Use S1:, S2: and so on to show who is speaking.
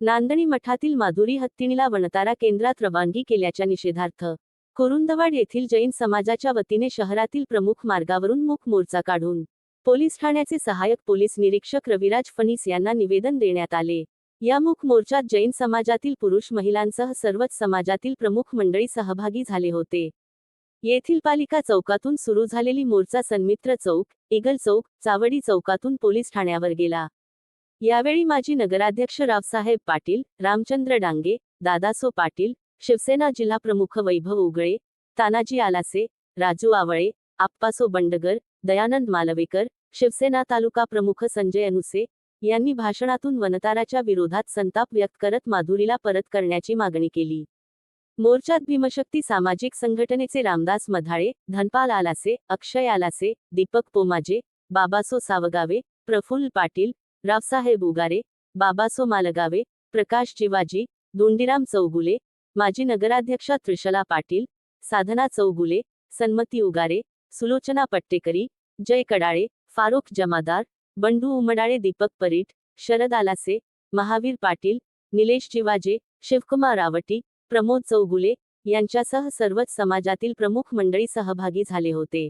S1: नांदणी मठातील माधुरी हत्तीणीला वणतारा केंद्रात रवानगी केल्याच्या निषेधार्थ कुरुंदवाड येथील जैन समाजाच्या वतीने शहरातील प्रमुख मार्गावरून मूक मोर्चा काढून पोलीस ठाण्याचे सहाय्यक पोलीस निरीक्षक रविराज फणीस यांना निवेदन देण्यात आले. या मूक मोर्चात जैन समाजातील पुरुष महिलांसह सर्वच समाजातील प्रमुख मंडळी सहभागी झाले होते. येथील पालिका चौकातून सुरू झालेली मोर्चा सन्मित्र चौक इगल चौक चावडी चौकातून पोलीस ठाण्यावर गेला. यावेळी माजी नगराध्यक्ष रावसाहेब पाटील रामचंद्र डांगे दादासो पाटील शिवसेना जिल्हाप्रमुख वैभव उगळे तानाजी आलासे राजू आवळे आप्पासो बंडगर दयानंद मालवेकर शिवसेना तालुका प्रमुख संजय अनुसे यांनी भाषणातून वनताराच्या विरोधात संताप व्यक्त करत माधुरीला परत करण्याची मागणी केली. मोर्चात भीमशक्ती सामाजिक संघटनेचे रामदास मधाळे धनपाल आलासे अक्षय आलासे दीपक पोमाजे बाबासो सावगावे प्रफुल्ल पाटील रावसाहेब उगारे बाबासो मालगावे प्रकाश जिवाजी दोंडीराम चौगुले माजी नगराध्यक्षा त्रिशला पाटील साधना चौगुले सन्मती उगारे सुलोचना पट्टेकरी जय कडाळे फारुख जमादार बंडू उमडाळे दीपक परीट शरद आलासे महावीर पाटील निलेश जिवाजे शिवकुमार रावटी प्रमोद चौगुले यांच्यासह सर्वच समाजातील प्रमुख मंडळी सहभागी झाले होते.